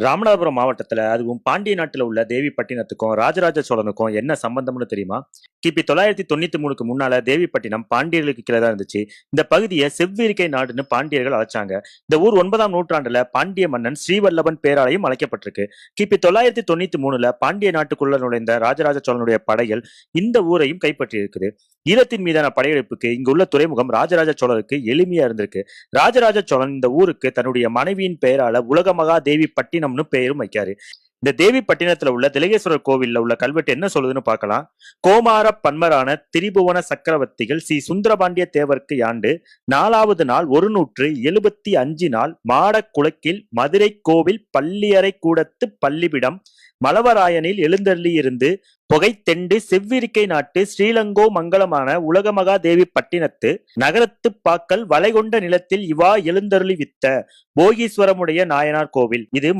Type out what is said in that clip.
ராமநாதபுரம் மாவட்டத்தில் அதுவும் பாண்டிய நாட்டில் உள்ள தேவிப்பட்டினத்துக்கும் ராஜராஜ சோழனுக்கும் என்ன சம்பந்தம்னு தெரியுமா? கிபி தொள்ளாயிரத்தி தொண்ணூத்தி மூணுக்கு முன்னால தேவிப்பட்டினம் பாண்டியர்களுக்கு கீழே தான் இருந்துச்சு. இந்த பகுதியை செவ்விரிக்கை நாடுன்னு பாண்டியர்கள் அழைச்சாங்க. இந்த ஊர் ஒன்பதாம் நூற்றாண்டுல பாண்டிய மன்னன் ஸ்ரீவல்லபன் பேராலையும் அழைக்கப்பட்டிருக்கு. கிபி தொள்ளாயிரத்தி தொண்ணூத்தி மூணுல பாண்டிய நாட்டுக்குள்ள நுழைந்த ராஜராஜ சோழனுடைய படைகள் இந்த ஊரையும் கைப்பற்றி இருக்குது ஈழத்தின் மீதான படையெடுப்புக்கு இங்குள்ள துறைமுகம் ராஜராஜ சோழருக்கு எளிமையா இருந்திருக்கு. ராஜராஜ சோழன் இந்த ஊருக்கு தன்னுடைய மனைவியின் பெயரால உலகமகா தேவி பட்டினம்னு பெயரும் வைக்காரு. இந்த தேவி பட்டினத்துல உள்ள திலகேஸ்வரர் கோவில்ல உள்ள கல்வெட்டு என்ன சொல்லுதுன்னு பார்க்கலாம். கோமார பன்மரான திரிபுவன சக்கரவர்த்திகள் ஸ்ரீ சுந்தரபாண்டிய தேவருக்கு யாண்டு நாலாவது நாள் ஒரு நூற்று எழுபத்தி அஞ்சு நாள் மாடக் குளக்கில் மதுரை கோவில் பள்ளியறை கூடத்து பள்ளிபிடம் மலவராயனில் எழுந்தள்ளி இருந்து புகைத்தெண்டு செவ்விருக்கை நாட்டு ஸ்ரீலங்கோ மங்களமான உலகமகா தேவி பட்டினத்து நகரத்து பாக்கல் வளைகொண்ட நிலத்தில் இவா எழுந்தருளி வித்த போகீஸ்வரமுடைய நாயனார் கோவில். இது